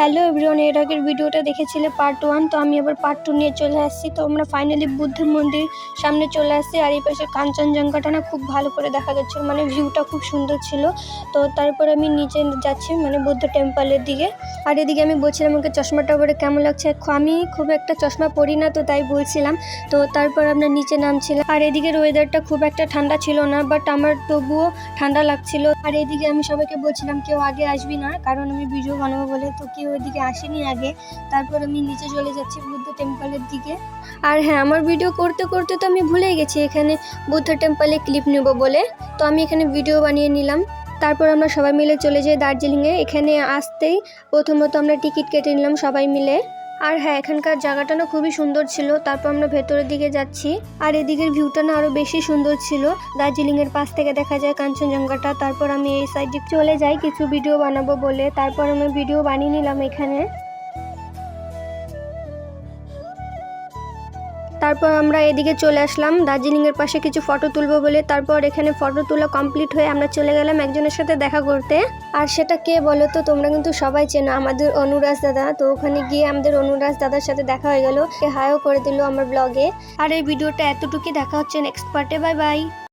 Hello everyone এর আগের ভিডিওটা দেখেছিলে পার্ট ওয়ান তো আমি আবার পার্ট টু নিয়ে চলে আসছি। তো আমরা ফাইনালি বুদ্ধ মন্দির সামনে চলে আসছি, আর এই পাশে কাঞ্চনজঙ্ঘাটা না খুব ভালো করে দেখা যাচ্ছিল মানে ভিউটা খুব সুন্দর ছিল। তো তারপর আমি নিচে যাচ্ছি মানে বুদ্ধ টেম্পলের দিকে। আর এদিকে আমি বলছিলাম আমাকে চশমাটা পরে কেমন লাগছে? আমি খুব একটা চশমা পরি না তো তাই বলছিলাম। তো তারপর আমরা নিচে নামছিলাম। আর এদিকের ওয়েদারটা খুব একটা ঠান্ডা ছিল না বাট আমার তবুও ঠান্ডা লাগছিল। আর এদিকে আমি সবাইকে বলছিলাম, কেউ আগে আসবি না, কারণ আমি ভিডিও বানাবো বলে। তো কেউ ওইদিকে আসেনি আগে। তারপর আমি নিচে চলে যাচ্ছি বুদ্ধ টেম্পলের দিকে। আর হ্যাঁ আমার ভিডিও করতে করতে তো আমি ভুলে গেছি, এখানে বুদ্ধ টেম্পলে ক্লিপ নেব বলে। তো আমি এখানে ভিডিও বানিয়ে নিলাম। তারপর আমরা সবাই মিলে চলে যাই দার্জিলিংয়ে এখানে আসতেই প্রথমত আমরা টিকিট কেটে নিলাম সবাই মিলে। আর হ্যাঁ এখানকার জায়গাটা না খুবই সুন্দর ছিল। তারপর আমরা ভেতরের দিকে যাচ্ছি। আর এদিকের ভিউটা না আরও বেশি সুন্দর ছিল। দার্জিলিং এর পাশ থেকে দেখা যায় কাঞ্চনজঙ্ঘাটা। তারপর আমি এই সাইডে চলে যাই। কিছু ভিডিও বানাবো বলে। তারপর আমি ভিডিও বানিয়ে নিলাম এখানে। তারপর আমরা এদিকে চলে আসলাম। দার্জিলিংয়ের পাশে কিছু ফটো তুলবো বলে তারপর এখানে ফটো তোলা কমপ্লিট হয়ে আমরা চলে গেলাম একজনের সাথে দেখা করতে। আর সেটা কে বলো তো? তোমরা কিন্তু সবাই চেনো আমাদের অনুরাজ দাদা। তো ওখানে গিয়ে আমাদের অনুরাজ দাদার সাথে দেখা হয়ে গেল। হায়ও করে দিল আমার ব্লগে আর এই ভিডিওটা এতটুকুই। দেখা হচ্ছে নেক্সট পার্টে বাই বাই